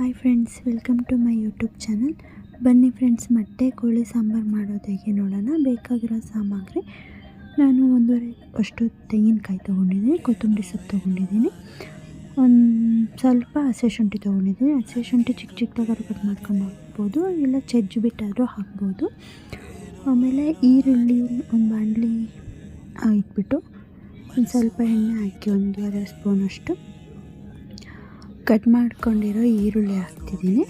Hi friends welcome to my YouTube channel ಬನ್ನಿ friends ಮೊಟ್ಟೆ, ಕೋಳಿ, ಸಾಂಬಾರು ಮಾಡೋದು ಹೇಗೆ ನೋಡೋಣ? ಬೇಕಾಗಿರೋ ಸಾಮಗ್ರಿ. ನಾನು ಒಂದೂವರೆ ಅಷ್ಟು ತೆಂಗಿನಕಾಯಿ ತೊಗೊಂಡಿದ್ದೀನಿ, ಕೊತ್ತಂಬರಿ ಸೊಪ್ಪು ತೊಗೊಂಡಿದ್ದೀನಿ. ಒಂದು ಸ್ವಲ್ಪ ಹಸೆ ಶುಂಠಿ ತೊಗೊಂಡಿದ್ದೀನಿ. ಹಸೆ ಶುಂಠಿ ಚಿಕ್ಕ ಚಿಕ್ಕದಾಗಿ ಕಟ್ ಮಾಡ್ಕೊಂಡು ಹಾಕ್ಬೋದು, ಇಲ್ಲ ಚಜ್ಜು ಬಿಟ್ಟಾದರೂ ಹಾಕ್ಬೋದು. ಆಮೇಲೆ ಈರುಳ್ಳಿ, ಒಂದು ಬಾಣಲಿ ಇಟ್ಬಿಟ್ಟು ಒಂದು ಸ್ವಲ್ಪ ಎಣ್ಣೆ ಹಾಕಿ ಒಂದೂವರೆ ಸ್ಪೂನಷ್ಟು ಕಟ್ ಮಾಡ್ಕೊಂಡಿರೋ ಈರುಳ್ಳಿ ಹಾಕ್ತಿದ್ದೀನಿ.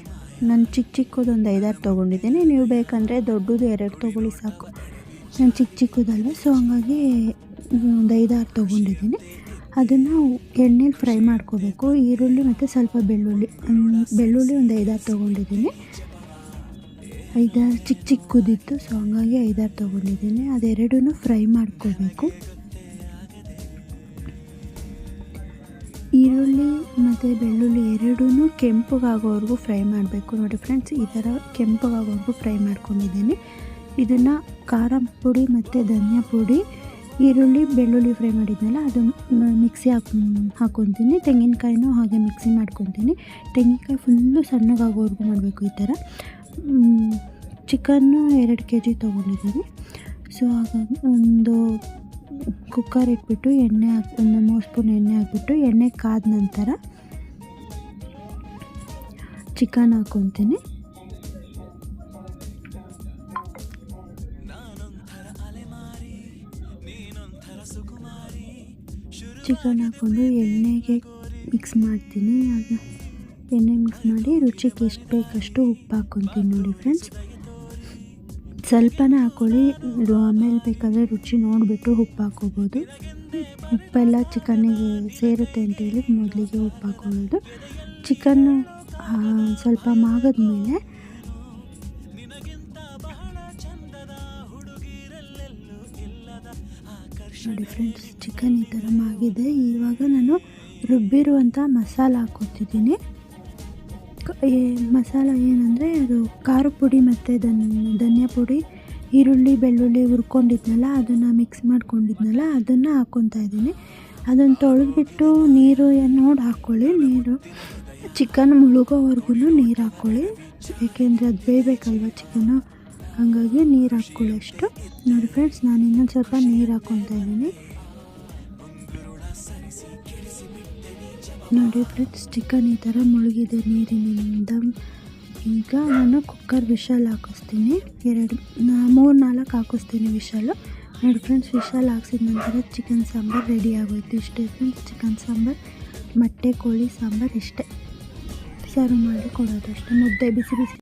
ನಾನು ಚಿಕ್ಕ ಚಿಕ್ಕದೊಂದು ಐದಾರು ತೊಗೊಂಡಿದ್ದೀನಿ. ನೀವು ಬೇಕಂದರೆ ದೊಡ್ಡದು ಎರಡು ತೊಗೊಳ್ಳಿ ಸಾಕು. ನಾನು ಚಿಕ್ಕ ಚಿಕ್ಕದಲ್ವ, ಸೊ ಹಂಗಾಗಿ ಒಂದು ಐದಾರು ತೊಗೊಂಡಿದ್ದೀನಿ. ಅದನ್ನು ಎಣ್ಣೆಲಿ ಫ್ರೈ ಮಾಡ್ಕೋಬೇಕು. ಈರುಳ್ಳಿ ಮತ್ತು ಸ್ವಲ್ಪ ಬೆಳ್ಳುಳ್ಳಿ. ಬೆಳ್ಳುಳ್ಳಿ ಒಂದು ಐದಾರು ತೊಗೊಂಡಿದ್ದೀನಿ. ಐದಾರು ಚಿಕ್ಕ ಚಿಕ್ಕದಿತ್ತು, ಸೊ ಹಂಗಾಗಿ ಐದಾರು ತೊಗೊಂಡಿದ್ದೀನಿ. ಅದೆರಡೂ ಫ್ರೈ ಮಾಡ್ಕೋಬೇಕು. ಈರುಳ್ಳಿ ಮತ್ತು ಬೆಳ್ಳುಳ್ಳಿ ಎರಡೂ ಕೆಂಪಗಾಗೋವರೆಗೂ ಫ್ರೈ ಮಾಡಬೇಕು. ನೋಡಿ ಫ್ರೆಂಡ್ಸ್, ಈ ಥರ ಕೆಂಪಗಾಗೋವರೆಗೂ ಫ್ರೈ ಮಾಡ್ಕೊಂಡಿದ್ದೀನಿ. ಇದನ್ನು ಖಾರ ಪುಡಿ ಮತ್ತು ಧನಿಯಾ ಪುಡಿ, ಈರುಳ್ಳಿ, ಬೆಳ್ಳುಳ್ಳಿ ಫ್ರೈ ಮಾಡಿದ್ನಲ್ಲ ಅದು ಮಿಕ್ಸಿ ಹಾಕಿ ಹಾಕ್ಕೊತೀನಿ ತೆಂಗಿನಕಾಯಿನೂ ಹಾಗೆ ಮಿಕ್ಸಿ ಮಾಡ್ಕೊತೀನಿ. ತೆಂಗಿನಕಾಯಿ ಫುಲ್ಲು ಸಣ್ಣಗಾಗೋವರೆಗೂ ಮಾಡಬೇಕು ಈ ಥರ. ಚಿಕನ್ನು ಎರಡು ಕೆ ಜಿ ತೊಗೊಂಡಿದ್ದೀನಿ. ಸೊ ಹಾಗಾಗಿ ಒಂದು ಕುಕ್ಕರ್ ಇಟ್ಬಿಟ್ಟು ಎಣ್ಣೆ ಹಾಕಿ, ಒಂದು ಮೂರು ಸ್ಪೂನ್ ಎಣ್ಣೆ ಹಾಕ್ಬಿಟ್ಟು ಎಣ್ಣೆ ಕಾದ ನಂತರ ಚಿಕನ್ ಹಾಕ್ಕೊತೀನಿ ಚಿಕನ್ ಹಾಕ್ಕೊಂಡು ಎಣ್ಣೆಗೆ ಮಿಕ್ಸ್ ಮಾಡ್ತೀನಿ. ಅದು ಎಣ್ಣೆ ಮಿಕ್ಸ್ ಮಾಡಿ ರುಚಿಗೆ ಎಷ್ಟು ಬೇಕಷ್ಟು ಉಪ್ಪು ಹಾಕ್ಕೊತೀನಿ ನೋಡಿ ಫ್ರೆಂಡ್ಸ್ ಸ್ವಲ್ಪನೇ ಹಾಕ್ಕೊಳ್ಳಿ ಆಮೇಲೆ ಬೇಕಾದರೆ ರುಚಿ ನೋಡಿಬಿಟ್ಟು ಉಪ್ಪು ಹಾಕ್ಕೋಬೋದು ಉಪ್ಪೆಲ್ಲ ಚಿಕನ್ನಿಗೆ ಸೇರುತ್ತೆ ಅಂತೇಳಿ ಮೊದಲಿಗೆ ಉಪ್ಪು ಹಾಕ್ಕೊಳ್ಳೋದು ಚಿಕನ್ನು ಸ್ವಲ್ಪ ಮಾಗದ ಮೇಲೆ ನೋಡಿ ಫ್ರೆಂಡ್ಸ್ ಚಿಕನ್ ಈ ಥರ ಮಾಗಿದೆ. ಇವಾಗ ನಾನು ರುಬ್ಬಿರುವಂಥ ಮಸಾಲ ಹಾಕೋತಿದ್ದೀನಿ ಮಸಾಲ ಏನಂದರೆ ಅದು ಖಾರ ಪುಡಿ ಮತ್ತು ಧನ್, ಧನಿಯಾ ಪುಡಿ, ಈರುಳ್ಳಿ, ಬೆಳ್ಳುಳ್ಳಿ ಹುರ್ಕೊಂಡಿದ್ನಲ್ಲ, ಅದನ್ನು ಮಿಕ್ಸ್ ಮಾಡ್ಕೊಂಡಿದ್ನಲ್ಲ, ಅದನ್ನು ಹಾಕ್ಕೊತಾ ಇದ್ದೀನಿ. ಅದನ್ನು ತೊಳೆದ್ಬಿಟ್ಟು ನೀರು ನೋಡಿ ಹಾಕ್ಕೊಳ್ಳಿ ನೀರು. ಚಿಕನ್ ಮುಳುಗೋವರೆಗೂ ನೀರು ಹಾಕ್ಕೊಳ್ಳಿ ಏಕೆಂದರೆ ಅದು ಬೇಯಬೇಕಲ್ವ ಚಿಕನು? ಹಾಗಾಗಿ ನೀರು ಹಾಕ್ಕೊಳ್ಳಿ ಅಷ್ಟು. ನೋಡಿ ಫ್ರೆಂಡ್ಸ್ ನಾನು ಇನ್ನೊಂದು ಸ್ವಲ್ಪ ನೀರು ಹಾಕ್ಕೊತಾ ಇದ್ದೀನಿ. ನೋಡಿ ಫ್ರೆಂಡ್ಸ್ ಚಿಕನ್ ಈ ಥರ ಮುಳುಗಿದೆ ನೀರಿನಿಂದ. ಈಗ ನಾನು ಕುಕ್ಕರ್ ವಿಶಲ್ ಹಾಕಿಸ್ತೀನಿ. ಎರಡು, ನಾ ಮೂರು, ನಾಲ್ಕು ಹಾಕಿಸ್ತೀನಿ ವಿಶಾಲು ನೋಡಿ ಫ್ರೆಂಡ್ಸ್ ವಿಶಾಲ್ ಹಾಕ್ಸಿದ ನಂತರ ಚಿಕನ್ ಸಾಂಬಾರು ರೆಡಿ ಆಗೋಯ್ತು. ಇಷ್ಟೇ ಫ್ರೆಂಡ್ಸ್ ಚಿಕನ್ ಸಾಂಬಾರು, ಮೊಟ್ಟೆ, ಕೋಳಿ ಸಾಂಬಾರು ಇಷ್ಟೇ. ಸರ್ವ್ ಮಾಡಿ ಕೊಡೋದು ಮುದ್ದೆ ಬಿಸಿ ಬಿಸಿ.